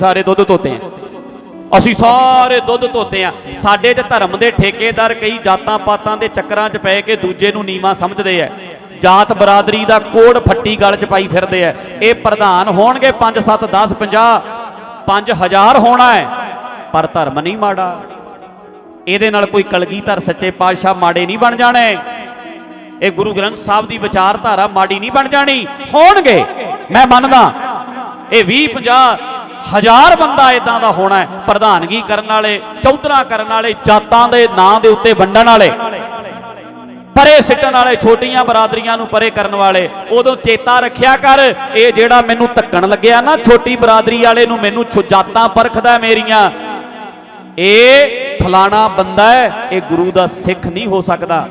ਸਾਰੇ ਦੁੱਧ ਧੋਤੇ ਆ। ਅਸੀਂ ਸਾਰੇ ਦੁੱਧ ਧੋਤੇ ਆ। ਸਾਡੇ ਤੇ ਧਰਮ ਦੇ ਠੇਕੇਦਾਰ ਕਈ ਜਾਤਾਂ ਪਾਤਾਂ ਦੇ ਚੱਕਰਾਂ 'ਚ ਪੈ ਕੇ ਦੂਜੇ ਨੂੰ ਨੀਵਾ ਸਮਝਦੇ ਆ। ਜਾਤ ਬਰਾਦਰੀ ਦਾ ਕੋੜ ਫੱਟੀ ਗਲ 'ਚ ਪਾਈ ਫਿਰਦੇ ਆ। ਇਹ ਪ੍ਰਧਾਨ ਹੋਣਗੇ 5 7 10 50 5000 ਹੋਣਾ ਹੈ। ਪਰ ਧਰਮ ਨਹੀਂ ਮਾੜਾ। ਇਹਦੇ ਨਾਲ ਕੋਈ ਕਲਗੀਧਰ ਸੱਚੇ ਪਾਤਸ਼ਾਹ ਮਾੜੇ ਨਹੀਂ ਬਣ ਜਾਣੇ। ਇਹ ਗੁਰੂ ਗ੍ਰੰਥ ਸਾਹਿਬ ਦੀ ਵਿਚਾਰਧਾਰਾ ਮਾੜੀ ਨਹੀਂ ਬਣ ਜਾਣੀ। ਹੋਣਗੇ। ਮੈਂ ਮੰਨਦਾ, ਇਹ 20 50 ਹਜ਼ਾਰ ਬੰਦਾ ਇਦਾਂ ਦਾ ਹੋਣਾ ਹੈ, ਪ੍ਰਧਾਨਗੀ ਕਰਨ ਵਾਲੇ, ਚੌਧਰਾ ਕਰਨ ਵਾਲੇ, ਜਾਤਾਂ ਦੇ ਨਾਂ ਦੇ ਉੱਤੇ ਵੰਡਣ ਵਾਲੇ, ਪਰੇ ਸਿੱਟਣ ਵਾਲੇ, ਛੋਟੀਆਂ ਬਰਾਦਰੀਆਂ ਨੂੰ ਪਰੇ ਕਰਨ ਵਾਲੇ, ਉਦੋਂ ਚੇਤਾ ਰੱਖਿਆ ਕਰ, ਇਹ ਜਿਹੜਾ ਮੈਨੂੰ ਧੱਕਣ ਲੱਗਿਆ ਨਾ, ਛੋਟੀ ਬਰਾਦਰੀ ਵਾਲੇ ਨੂੰ ਮੈਨੂੰ ਜਾਤਾਂ ਪਰਖਦਾ ਮੇਰੀਆਂ। ਇਹ ਫਲਾਣਾ ਬੰਦਾ ਹੈ, ਇਹ ਗੁਰੂ ਦਾ ਸਿੱਖ ਨਹੀਂ ਹੋ ਸਕਦਾ।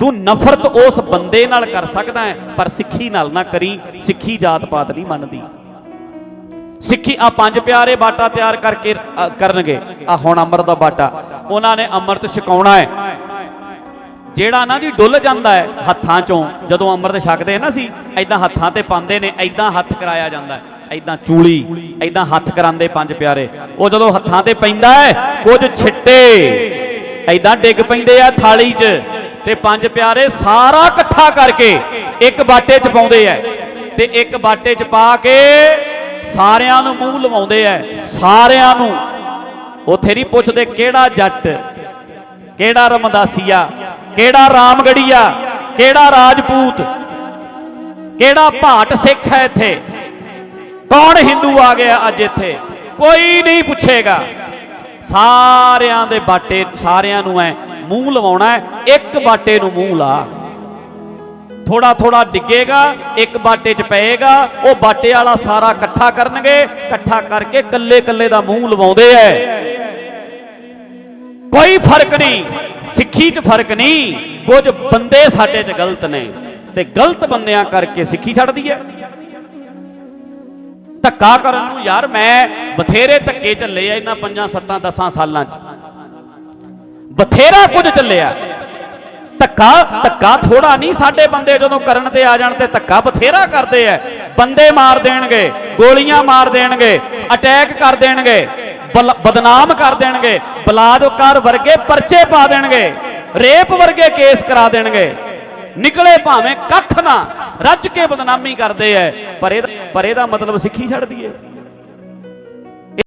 ਤੂੰ ਨਫ਼ਰਤ ਉਸ ਬੰਦੇ ਨਾਲ ਕਰ ਸਕਦਾ ਹੈ, ਪਰ ਸਿੱਖੀ ਨਾਲ ਨਾ ਕਰੀ, ਸਿੱਖੀ ਜਾਤ ਪਾਤ ਨਹੀਂ ਮੰਨਦੀ। ਸਿੱਖੀ ਆ ਪੰਜ ਪਿਆਰੇ ਬਾਟਾ ਤਿਆਰ ਕਰਕੇ ਕਰਨਗੇ। ਆ ਹੁਣ ਅੰਮ੍ਰਿਤ ਦਾ ਬਾਟਾ। ਉਹਨਾਂ ਨੇ ਅੰਮ੍ਰਿਤ ਛਕਾਉਣਾ ਹੈ। ਜਿਹੜਾ ਨਾ ਜੀ ਡੁੱਲ ਜਾਂਦਾ ਹੈ ਹੱਥਾਂ ਚੋਂ, ਜਦੋਂ ਅੰਮ੍ਰਿਤ ਛਕਦੇ ਨਾ ਸੀ ਐਦਾਂ ਹੱਥਾਂ ਤੇ ਪਾਉਂਦੇ ਨੇ ਐਦਾਂ ਹੱਥ ਕਰਾਇਆ ਜਾਂਦਾ ਹੈ। ਐਦਾਂ ਚੂਲੀ ਐਦਾਂ ਹੱਥ ਕਰਾਉਂਦੇ ਪੰਜ ਪਿਆਰੇ। ਉਹ ਜਦੋਂ ਹੱਥਾਂ ਤੇ ਪੈਂਦਾ ਹੈ, ਕੁਝ ਛਿੱਟੇ। ਐਦਾਂ ਡਿੱਗ ਪੈਂਦੇ ਆ ਥਾਲੀ 'ਚ। ਤੇ ਪੰਜ ਪਿਆਰੇ ਸਾਰਾ ਇਕੱਠਾ ਕਰਕੇ ਇੱਕ ਬਾਟੇ 'ਚ ਪਾਉਂਦੇ ਐ ਤੇ ਇੱਕ ਬਾਟੇ 'ਚ ਪਾ ਕੇ ਸਾਰਿਆਂ ਨੂੰ ਮੂੰਹ ਲਵਾਉਂਦੇ ਐ। ਸਾਰਿਆਂ ਨੂੰ। ਉੱਥੇ ਨਹੀਂ ਪੁੱਛਦੇ, ਕਿਹੜਾ ਜੱਟ? ਕਿਹੜਾ ਰਮਦਾਸੀਆ? ਕਿਹੜਾ ਰਾਮਗੜੀਆ? ਕਿਹੜਾ ਰਾਜਪੂਤ? ਕਿਹੜਾ ਭਾਟ ਸਿੱਖ ਹੈ ਇੱਥੇ? ਕੌਣ ਹਿੰਦੂ ਆ ਗਿਆ ਅੱਜ ਇੱਥੇ? ਕੋਈ ਨਹੀਂ ਪੁੱਛੇਗਾ। ਸਾਰਿਆਂ ਦੇ ਬਾਟੇ, ਸਾਰਿਆਂ ਨੂੰ ਐ ਮੂੰਹ ਲਵਾਉਣਾ ਇੱਕ ਬਾਟੇ ਨੂੰ ਮੂੰਹ ਲਾ। ਥੋੜਾ ਥੋੜਾ ਡਿੱਗੇਗਾ, ਇੱਕ ਬਾਟੇ 'ਚ ਪਏਗਾ, ਉਹ ਬਾਟੇ ਵਾਲਾ ਸਾਰਾ ਇਕੱਠਾ ਕਰਨਗੇ, ਇਕੱਠਾ ਕਰਕੇ ਕੱਲੇ ਕੱਲੇ ਦਾ ਮੂੰਹ ਲਵਾਉਂਦੇ ਐ। ਕੋਈ ਫ਼ਰਕ ਨਹੀਂ, ਸਿੱਖੀ 'ਚ ਫ਼ਰਕ ਨਹੀਂ, ਕੁਝ ਬੰਦੇ ਸਾਡੇ 'ਚ ਗਲਤ ਨੇ, ਤੇ ਗਲਤ ਬੰਦਿਆਂ ਕਰਕੇ ਸਿੱਖੀ ਛੱਡਦੀ ਐ। ਧੱਕਾ ਕਰਨ ਨੂੰ ਯਾਰ ਮੈਂ ਬਥੇਰੇ ਧੱਕੇ ਚੱਲੇ ਆ ਇਹਨਾਂ ਪੰਜਾਂ ਸੱਤਾਂ ਦਸਾਂ ਸਾਲਾਂ 'ਚ। ਬਥੇਰਾ ਕੁਝ ਚੱਲਿਆ। ਧੱਕਾ ਧੱਕਾ ਥੋੜਾ ਨਹੀਂ, ਸਾਡੇ ਬੰਦੇ ਜਦੋਂ ਕਰਨ ਤੇ ਆ ਜਾਣ ਤੇ ਧੱਕਾ ਬਥੇਰਾ ਕਰਦੇ ਐ। ਬੰਦੇ ਮਾਰ ਦੇਣਗੇ, ਗੋਲੀਆਂ ਮਾਰ ਦੇਣਗੇ ਅਟੈਕ ਕਰ ਦੇਣਗੇ ਬਦਨਾਮ ਕਰ ਦੇਣਗੇ ਬਲਾਦਕਾਰ ਵਰਗੇ ਪਰਚੇ ਪਾ ਦੇਣਗੇ, ਰੇਪ ਵਰਗੇ ਕੇਸ ਕਰਾ ਦੇਣਗੇ। ਨਿਕਲੇ ਭਾਵੇਂ ਕੱਖ ਨਾ, ਰੱਜ ਕੇ ਬਦਨਾਮੀ ਕਰਦੇ ਐ। ਪਰ ਇਹਦਾ ਪਰ ਇਹਦਾ ਮਤਲਬ ਸਿੱਖੀ ਛੱਡਦੀ ਐ।